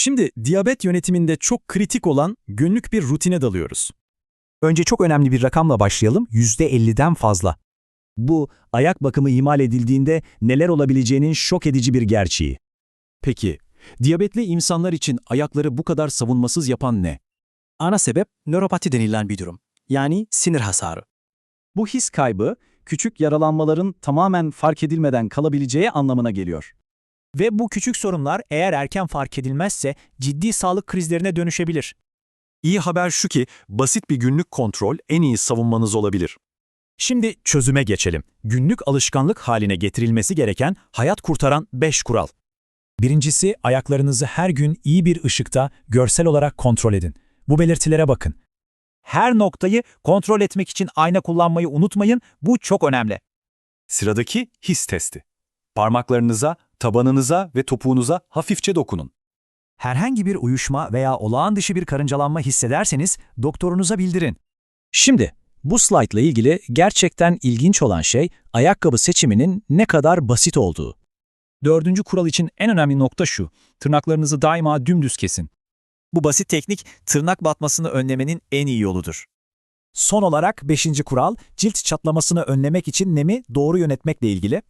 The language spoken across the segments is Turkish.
Şimdi diyabet yönetiminde çok kritik olan günlük bir rutine dalıyoruz. Önce çok önemli bir rakamla başlayalım, %50'den fazla. Bu, ayak bakımı ihmal edildiğinde neler olabileceğinin şok edici bir gerçeği. Peki, diyabetli insanlar için ayakları bu kadar savunmasız yapan ne? Ana sebep nöropati denilen bir durum. Yani sinir hasarı. Bu his kaybı, küçük yaralanmaların tamamen fark edilmeden kalabileceği anlamına geliyor. Ve bu küçük sorunlar eğer erken fark edilmezse ciddi sağlık krizlerine dönüşebilir. İyi haber şu ki, basit bir günlük kontrol en iyi savunmanız olabilir. Şimdi çözüme geçelim. Günlük alışkanlık haline getirilmesi gereken hayat kurtaran 5 kural. Birincisi, ayaklarınızı her gün iyi bir ışıkta görsel olarak kontrol edin. Bu belirtilere bakın. Her noktayı kontrol etmek için ayna kullanmayı unutmayın, bu çok önemli. Sıradaki his testi. Parmaklarınıza, tabanınıza ve topuğunuza hafifçe dokunun. Herhangi bir uyuşma veya olağan dışı bir karıncalanma hissederseniz doktorunuza bildirin. Şimdi bu slaytla ilgili gerçekten ilginç olan şey ayakkabı seçiminin ne kadar basit olduğu. Dördüncü kural için en önemli nokta şu. Tırnaklarınızı daima dümdüz kesin. Bu basit teknik tırnak batmasını önlemenin en iyi yoludur. Son olarak beşinci kural cilt çatlamasını önlemek için nemi doğru yönetmekle ilgili.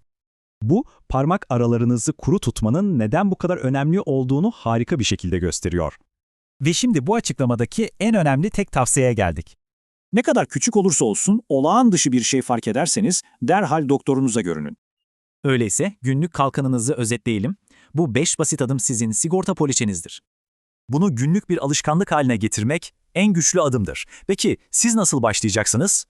Bu parmak aralarınızı kuru tutmanın neden bu kadar önemli olduğunu harika bir şekilde gösteriyor. Ve şimdi bu açıklamadaki en önemli tek tavsiyeye geldik. Ne kadar küçük olursa olsun olağan dışı bir şey fark ederseniz derhal doktorunuza görünün. Öyleyse günlük kalkanınızı özetleyelim. Bu 5 basit adım sizin sigorta poliçenizdir. Bunu günlük bir alışkanlık haline getirmek en güçlü adımdır. Peki siz nasıl başlayacaksınız?